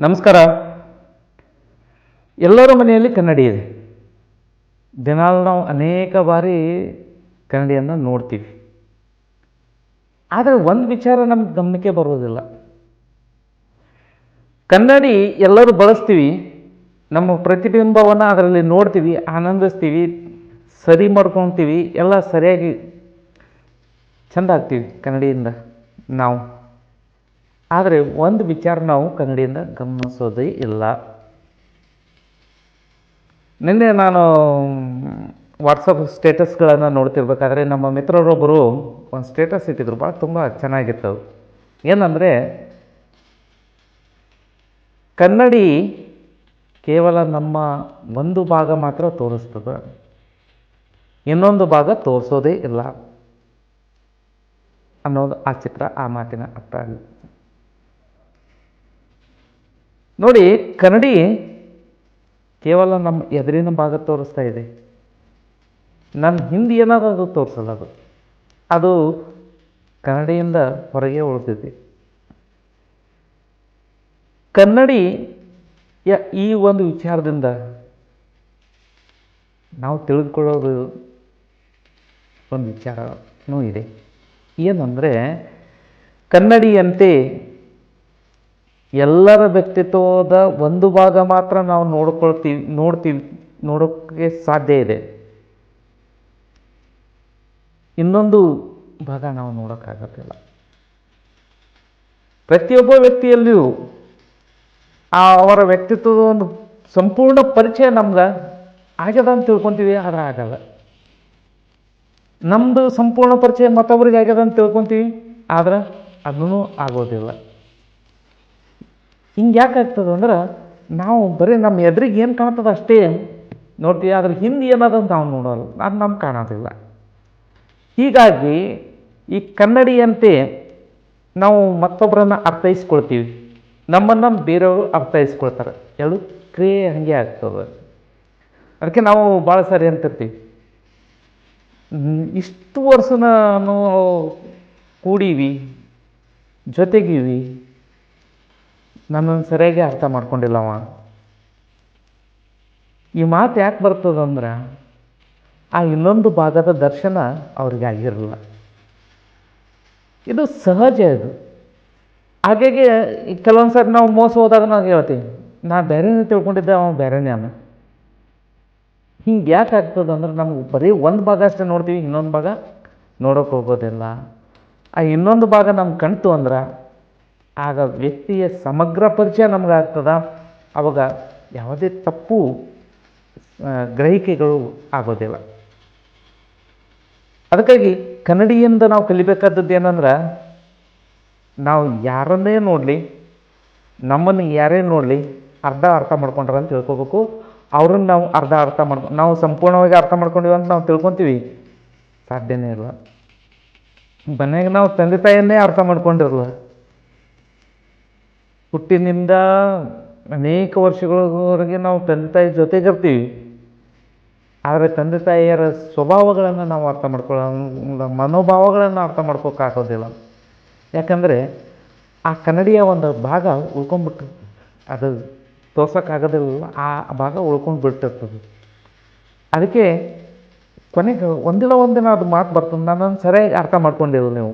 ನಮಸ್ಕಾರ. ಎಲ್ಲರ ಮನೆಯಲ್ಲಿ ಕನ್ನಡಿ ಇದೆ. ದಿನಾಲು ನಾವು ಅನೇಕ ಬಾರಿ ಕನ್ನಡಿಯನ್ನು ನೋಡ್ತೀವಿ. ಆದರೆ ಒಂದು ವಿಚಾರ ನಮ್ಗೆ ಗಮನಕ್ಕೆ ಬರೋದಿಲ್ಲ. ಕನ್ನಡಿ ಎಲ್ಲರೂ ಬಳಸ್ತೀವಿ. ನಮ್ಮ ಪ್ರತಿಬಿಂಬವನ್ನು ಅದರಲ್ಲಿ ನೋಡ್ತೀವಿ, ಆನಂದಿಸ್ತೀವಿ, ಸರಿ ಮಾಡ್ಕೊತೀವಿ, ಎಲ್ಲ ಸರಿಯಾಗಿ ಚೆಂದ ಆಗ್ತೀವಿ ಕನ್ನಡಿಯಿಂದ ನಾವು. ಆದರೆ ಒಂದು ವಿಚಾರ ನಾವು ಕನ್ನಡಿಯಿಂದ ಗಮನಿಸೋದೇ ಇಲ್ಲ. ನಿನ್ನೆ ನಾನು ವಾಟ್ಸಪ್ ಸ್ಟೇಟಸ್ಗಳನ್ನು ನೋಡ್ತಿರ್ಬೇಕಾದ್ರೆ ನಮ್ಮ ಮಿತ್ರರೊಬ್ಬರು ಒಂದು ಸ್ಟೇಟಸ್ ಇಟ್ಟಿದ್ರು ಭಾಳ ತುಂಬ ಚೆನ್ನಾಗಿತ್ತು. ಏನಂದರೆ, ಕನ್ನಡಿ ಕೇವಲ ನಮ್ಮ ಒಂದು ಭಾಗ ಮಾತ್ರ ತೋರಿಸ್ತದೆ, ಇನ್ನೊಂದು ಭಾಗ ತೋರಿಸೋದೇ ಇಲ್ಲ ಅನ್ನೋದು ಆ ಚಿತ್ರ, ಆ ಮಾತಿನ ಅರ್ಥ ಆಗಿದೆ ನೋಡಿ, ಕನ್ನಡಿ ಕೇವಲ ನಮ್ಮ ಎದುರಿನ ಭಾಗ ತೋರಿಸ್ತಾ ಇದೆ. ನನ್ನ ಹಿಂದೆ ಏನಾದರೂ ಅದು ತೋರಿಸಲ್ಲ ಅದು. ಅದು ಕನ್ನಡಿಯಿಂದ ಹೊರಗೆ ಉಳಿದಿದೆ. ಕನ್ನಡಿ ಈ ಒಂದು ವಿಚಾರದಿಂದ ನಾವು ತಿಳಿದುಕೊಳ್ಳೋದು ಒಂದು ವಿಚಾರನೂ ಇದೆ. ಏನಂದರೆ, ಕನ್ನಡಿಯಂತೆ ಎಲ್ಲರ ವ್ಯಕ್ತಿತ್ವದ ಒಂದು ಭಾಗ ಮಾತ್ರ ನಾವು ನೋಡ್ಕೊಳ್ತೀವಿ, ನೋಡ್ತೀವಿ ನೋಡೋಕ್ಕೆ ಸಾಧ್ಯ ಇದೆ. ಇನ್ನೊಂದು ಭಾಗ ನಾವು ನೋಡೋಕ್ಕಾಗೋದಿಲ್ಲ ಪ್ರತಿಯೊಬ್ಬ ವ್ಯಕ್ತಿಯಲ್ಲಿಯೂ ಆ ಅವರ ವ್ಯಕ್ತಿತ್ವದ ಒಂದು ಸಂಪೂರ್ಣ ಪರಿಚಯ ನಮ್ಗೆ ಆಗ್ಯದ ಅಂತ ತಿಳ್ಕೊತೀವಿ, ಆದರೆ ಆಗಲ್ಲ. ನಮ್ಮದು ಸಂಪೂರ್ಣ ಪರಿಚಯ ಮತ್ತೊಬ್ಬರಿಗೆ ಆಗ್ಯದ ಅಂತ ತಿಳ್ಕೊತೀವಿ, ಆದ್ರೆ ಅದೂ ಆಗೋದಿಲ್ಲ. ಹಿಂಗೆ ಯಾಕೆ ಆಗ್ತದೆ ಅಂದ್ರೆ ನಾವು ಬರೀ ನಮ್ಮ ಎದುರಿಗೆ ಏನು ಕಾಣ್ತದೆ ಅಷ್ಟೇ. ನೋಡ್ತೀವಿ ಅದ್ರ ಹಿಂದೆ ಏನದ ಅಂತ ನಾವು ನೋಡೋಲ್ಲ. ಅದು ನಮ್ಗೆ ಕಾಣೋದಿಲ್ಲ. ಹೀಗಾಗಿ ಈ ಕನ್ನಡಿಯಂತೆ ನಾವು ಮತ್ತೊಬ್ಬರನ್ನು ಅರ್ಥೈಸ್ಕೊಳ್ತೀವಿ. ನಮ್ಮನ್ನು ಬೇರೆಯವರು ಅರ್ಥೈಸ್ಕೊಳ್ತಾರೆ. ಎರಡು ಕ್ರಿಯೆ ಹಾಗೆ ಆಗ್ತದೆ. ಅದಕ್ಕೆ ನಾವು ಭಾಳ ಸರಿ ಅಂತಿರ್ತೀವಿ. ಇಷ್ಟು ವರ್ಷನ ನಾವು ಕೂಡೀವಿ, ಜೊತೆಗೀವಿ. ನನ್ನನ್ನು ಸರಿಯಾಗಿ ಅರ್ಥ ಮಾಡ್ಕೊಂಡಿಲ್ಲವ. ಈ ಮಾತು ಯಾಕೆ ಬರ್ತದಂದ್ರೆ, ಆ ಇನ್ನೊಂದು ಭಾಗದ ದರ್ಶನ ಅವ್ರಿಗೆ ಆಗಿರಲಿಲ್ಲ ಇದು ಸಹಜ ಇದು. ಹಾಗಾಗಿ ಕೆಲವೊಂದು ಸರಿ ನಾವು ಮೋಸ ಹೋದಾಗ ನಾವು ಹೇಳ್ತೀವಿ ನಾ ಬೇರೆನೇ ತಿಳ್ಕೊಂಡಿದ್ದೆ, ಅವ ಬೇರೆನೇ ಅವ ಹಿಂಗೆ ಯಾಕೆ ಆಗ್ತದೆ ಅಂದ್ರೆ ನಮ್ಗೆ ಬರೀ ಒಂದು ಭಾಗ ಅಷ್ಟೇ ನೋಡ್ತೀವಿ, ಇನ್ನೊಂದು ಭಾಗ ನೋಡೋಕೆ ಹೋಗೋದಿಲ್ಲ. ಆ ಇನ್ನೊಂದು ಭಾಗ ನಮ್ಗೆ ಕಣ್ತು ಅಂದ್ರೆ ಆಗ ವ್ಯಕ್ತಿಯ ಸಮಗ್ರ ಪರಿಚಯ ನಮ್ಗೆ ಅವಾಗ ಯಾವುದೇ ತಪ್ಪು ಗ್ರಹಿಕೆಗಳು ಆಗೋದಿಲ್ಲ. ಅದಕ್ಕಾಗಿ ಕನ್ನಡಿಯಿಂದ ನಾವು ಕಲಿಬೇಕಾದದ್ದು ಏನಂದ್ರೆ, ನಾವು ಯಾರನ್ನೇ ನೋಡಲಿ, ನಮ್ಮನ್ನು ಯಾರೇ ನೋಡಲಿ ಅರ್ಧ ಅರ್ಥ ಮಾಡ್ಕೊಂಡ್ರೆ ಅಂತ ತಿಳ್ಕೊಬೇಕು. ಅವ್ರನ್ನ ನಾವು ಅರ್ಧ ಅರ್ಥ ಮಾಡ್ಕೊ, ನಾವು ಸಂಪೂರ್ಣವಾಗಿ ಅರ್ಥ ಮಾಡ್ಕೊಂಡಿವಿ ಅಂತ ನಾವು ತಿಳ್ಕೊತೀವಿ. ಸಾಧ್ಯನೇ ಇಲ್ಲ. ಮನೆಗೆ ನಾವು ತಂದೆ ತಾಯಿಯನ್ನೇ ಅರ್ಥ ಮಾಡ್ಕೊಂಡಿರಲ್ಲ. ಹುಟ್ಟಿನಿಂದ ಅನೇಕ ವರ್ಷಗಳವರೆಗೆ ನಾವು ತಂದೆ ತಾಯಿ ಜೊತೆಗಿರ್ತೀವಿ ಆದರೆ ತಂದೆ ತಾಯಿಯರ ಸ್ವಭಾವಗಳನ್ನು ನಾವು ಅರ್ಥ ಮಾಡ್ಕೊಳ್ಳೋ ಮನೋಭಾವಗಳನ್ನು ಅರ್ಥ ಮಾಡ್ಕೋಕ್ಕಾಗೋದಿಲ್ಲ ಯಾಕಂದರೆ ಆ ಕನ್ನಡಿಯ ಒಂದು ಭಾಗ ಉಳ್ಕೊಂಡ್ಬಿಟ್ಟು ಅದು ತೋರ್ಸೋಕ್ಕಾಗೋದಿಲ್ಲ ಆ ಭಾಗ ಉಳ್ಕೊಂಡು ಬಿಟ್ಟಿರ್ತದೆ. ಅದಕ್ಕೆ ಕೊನೆಗೆ ಒಂದಿಲ್ಲ ಒಂದಿನ ಅದು ಮಾತು ಬರ್ತದೆ ನಾನು ಸರಿಯಾಗಿ ಅರ್ಥ ಮಾಡ್ಕೊಂಡಿಲ್ಲ ನೀವು.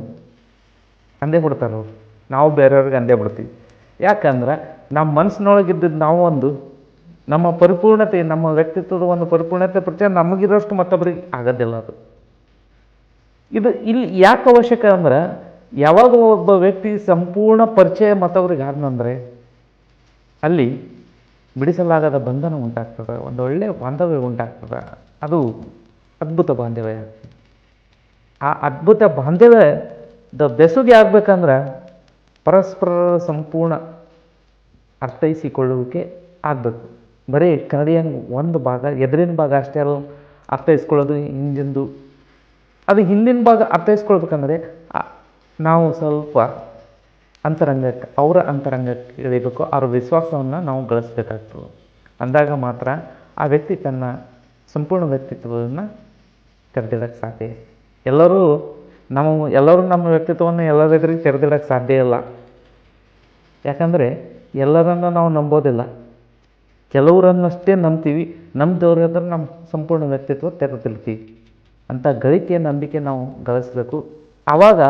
ಅಂದೇ ಬಿಡ್ತಾರೆ ಅವರು ನಾವು ಬೇರೆಯವ್ರಿಗೆ ಅಂದೇ ಬಿಡ್ತೀವಿ. ಯಾಕಂದ್ರೆ ನಮ್ಮ ಮನಸ್ಸಿನೊಳಗಿದ್ದದ್ದು ನಾವು ಒಂದು ನಮ್ಮ ಪರಿಪೂರ್ಣತೆ, ನಮ್ಮ ವ್ಯಕ್ತಿತ್ವದ ಒಂದು ಪರಿಪೂರ್ಣತೆ ಪರಿಚಯ ನಮಗಿರೋಷ್ಟು ಮತ್ತೊಬ್ಬರಿಗೆ ಆಗೋದಿಲ್ಲ ಅದು. ಇದು ಇಲ್ಲಿ ಯಾಕೆ ಅವಶ್ಯಕ ಅಂದ್ರೆ, ಯಾವಾಗ ಒಬ್ಬ ವ್ಯಕ್ತಿ ಸಂಪೂರ್ಣ ಪರಿಚಯ ಮತ್ತೊಬ್ಬರಿಗೆ ಆದನಂದ್ರೆ, ಅಲ್ಲಿ ಬಿಡಿಸಲಾಗದ ಬಂಧನ ಉಂಟಾಗ್ತದೆ, ಒಂದು ಒಳ್ಳೆಯ ಬಾಂಧವ್ಯ ಉಂಟಾಗ್ತದೆ. ಅದು ಅದ್ಭುತ ಬಾಂಧವ್ಯ. ಆ ಅದ್ಭುತ ಬಾಂಧವ್ಯದ ಬೆಸುಗೆ ಆಗ್ಬೇಕಂದ್ರೆ ಪರಸ್ಪರ ಸಂಪೂರ್ಣ ಅರ್ಥೈಸಿಕೊಳ್ಳುವಿಕೆ ಆಗಬೇಕು. ಬರೀ ಕನ್ನಡಿಯಂಗೆ ಒಂದು ಭಾಗ, ಎದುರಿನ ಭಾಗ ಅಷ್ಟೇ ಅಲ್ಲ, ಅರ್ಥೈಸ್ಕೊಳ್ಳೋದು ಹಿಂದಿಂದು. ಅದು ಹಿಂದಿನ ಭಾಗ ಅರ್ಥೈಸ್ಕೊಳ್ಬೇಕಂದ್ರೆ ನಾವು ಸ್ವಲ್ಪ ಅಂತರಂಗಕ್ಕೆ, ಅವರ ಅಂತರಂಗಕ್ಕೆ ಇಳಿಬೇಕು. ಅವರ ವಿಶ್ವಾಸವನ್ನು ನಾವು ಗಳಿಸ್ಬೇಕಾಗ್ತದೆ. ಅಂದಾಗ ಮಾತ್ರ ಆ ವ್ಯಕ್ತಿ ತನ್ನ ಸಂಪೂರ್ಣ ವ್ಯಕ್ತಿತ್ವವನ್ನು ತೆರೆದಿಡಕ್ಕೆ ಸಾಧ್ಯ. ಎಲ್ಲರೂ ನಾವು ಎಲ್ಲರೂ ನಮ್ಮ ವ್ಯಕ್ತಿತ್ವವನ್ನು ತೆರೆದಿಡೋಕ್ಕೆ ತೆರೆದಿಡಕ್ಕೆ ಸಾಧ್ಯ ಇಲ್ಲ. ಯಾಕಂದರೆ ಎಲ್ಲರನ್ನು ನಾವು ನಂಬೋದಿಲ್ಲ. ಕೆಲವರನ್ನಷ್ಟೇ ನಂಬ್ತೀವಿ. ನಂಬ್ದವ್ರು ಅಂದ್ರೆ ನಮ್ಮ ಸಂಪೂರ್ಣ ವ್ಯಕ್ತಿತ್ವ ತೆರೆದಿರ್ತೀವಿ ಅಂಥ ಗಳಿಕೆಯ ನಂಬಿಕೆ ನಾವು ಗಳಿಸ್ಬೇಕು. ಆವಾಗ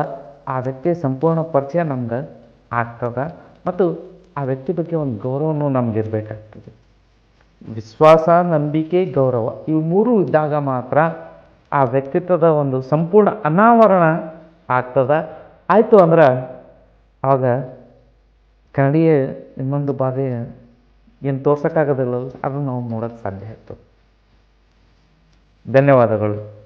ಆ ವ್ಯಕ್ತಿಯ ಸಂಪೂರ್ಣ ಪರಿಚಯ ನಮ್ಗೆ ಆಗ್ತದೆ ಮತ್ತು ಆ ವ್ಯಕ್ತಿ ಬಗ್ಗೆ ಒಂದು ಗೌರವನೂ ನಮ್ಗೆ ಇರಬೇಕಾಗ್ತದೆ. ವಿಶ್ವಾಸ, ನಂಬಿಕೆ, ಗೌರವ ಇವು ಮೂರು ಇದ್ದಾಗ ಮಾತ್ರ ಆ ವ್ಯಕ್ತಿತ್ವದ ಒಂದು ಸಂಪೂರ್ಣ ಅನಾವರಣ ಆಗ್ತದೆ. ಆಯಿತು ಅಂದ್ರೆ ಆವಾಗ ಕನ್ನಡಿಯ ಇನ್ನೊಂದು ಬಾರಿ ಏನು ತೋರ್ಸೋಕ್ಕಾಗೋದಿಲ್ಲ ಅದನ್ನು ನಾವು ನೋಡೋಕ್ಕೆ ಸಾಧ್ಯ ಆಯಿತು. ಧನ್ಯವಾದಗಳು.